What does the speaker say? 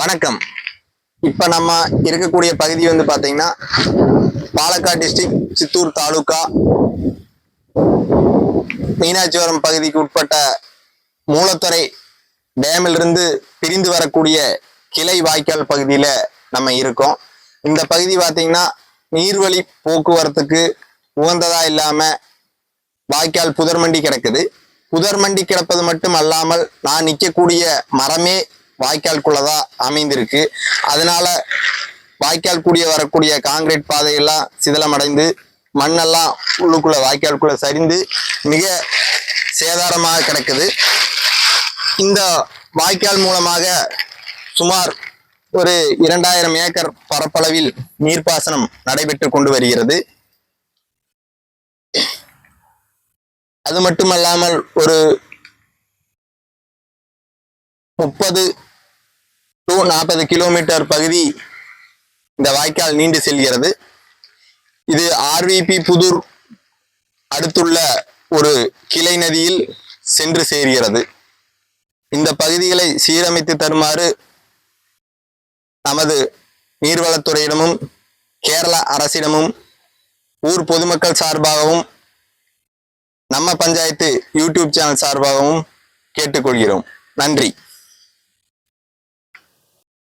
வணக்கம். இப்ப நம்ம இருக்கக்கூடிய பகுதி வந்து பாத்தீங்கன்னா பாலக்காடு டிஸ்ட்ரிக்ட் சித்தூர் தாலுகா மீனாட்சிபுரம் பகுதிக்கு உட்பட்ட மூலத்துறை டேமிலிருந்து பிரிந்து வரக்கூடிய கிளை வாய்க்கால் பகுதியில நம்ம இருக்கோம். இந்த பகுதி பாத்தீங்கன்னா நீர்வழி போக்குவரத்துக்கு உகந்ததா இல்லாம வாய்க்கால் புதர்மண்டி கிடக்குது. புதர்மண்டி கிடப்பது மட்டும் அல்லாமல் நான் நிற்கக்கூடிய மரமே வாய்க்கால்குள்ளதான் அமைந்திருக்கு. அதனால வாய்க்கால் கூடிய வரக்கூடிய காங்கிரீட் பாதையெல்லாம் சிதிலமடைந்து மண்ணெல்லாம் உள்ளுக்குள்ள வாய்க்காலுக்குள்ள சரிந்து மிக சேதாரமாக கிடக்குது. இந்த வாய்க்கால் மூலமாக சுமார் ஒரு இரண்டாயிரம் ஏக்கர் பரப்பளவில் நீர்ப்பாசனம் நடைபெற்று கொண்டு வருகிறது. அது மட்டுமல்லாமல் ஒரு முப்பது டு நாற்பது கிலோமீட்டர் பகுதி இந்த வாய்க்கால் நீண்டு செல்கிறது. இது ஆர்விபி புதூர் அடுத்துள்ள ஒரு கிளை நதியில் சென்று சேர்கிறது. இந்த பகுதிகளை சீரமைத்து தருமாறு நமது நீர்வளத்துறையிடமும் கேரள அரசிடமும் ஊர் பொதுமக்கள் சார்பாகவும் நம்ம பஞ்சாயத்து யூடியூப் சேனல் சார்பாகவும் கேட்டுக்கொள்கிறோம். நன்றி.